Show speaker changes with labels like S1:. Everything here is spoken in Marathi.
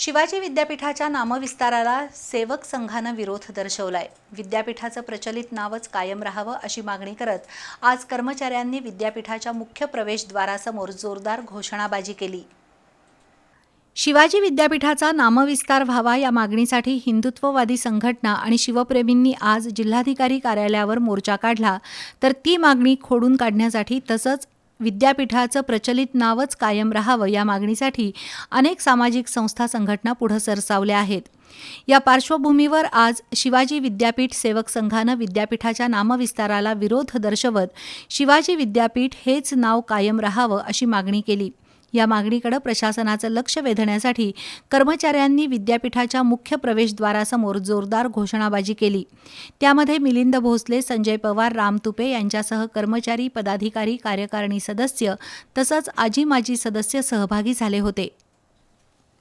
S1: शिवाजी विद्यापीठाच्या नामविस्ताराला सेवक संघानं विरोध दर्शवलाय. विद्यापीठाचं प्रचलित नावच कायम राहावं अशी मागणी करत आज कर्मचाऱ्यांनी विद्यापीठाच्या मुख्य प्रवेशद्वारासमोर जोरदार घोषणाबाजी केली. शिवाजी विद्यापीठाचा नामविस्तार व्हावा या मागणीसाठी हिंदुत्ववादी संघटना आणि शिवप्रेमींनी आज जिल्हाधिकारी कार्यालयावर मोर्चा काढला. तर ती मागणी खोडून काढण्यासाठी तसंच विद्यापीठाचं प्रचलित नावच कायम राहावं या मागणीसाठी अनेक सामाजिक संस्था संघटना पुढं सरसावल्या आहेत. या पार्श्वभूमीवर आज शिवाजी विद्यापीठ सेवक संघानं विद्यापीठाच्या नामविस्ताराला विरोध दर्शवत शिवाजी विद्यापीठ हेच नाव कायम राहावं अशी मागणी केली. या मागणीकडे प्रशासनाचं लक्ष वेधण्यासाठी कर्मचाऱ्यांनी विद्यापीठाच्या मुख्य प्रवेशद्वारासमोर जोरदार घोषणाबाजी केली. त्यामध्ये मिलिंद भोसले संजय पवार राम तुपे यांच्यासह कर्मचारी पदाधिकारी कार्यकारिणी सदस्य तसंच आजी माजी सदस्य सहभागी झाले होते.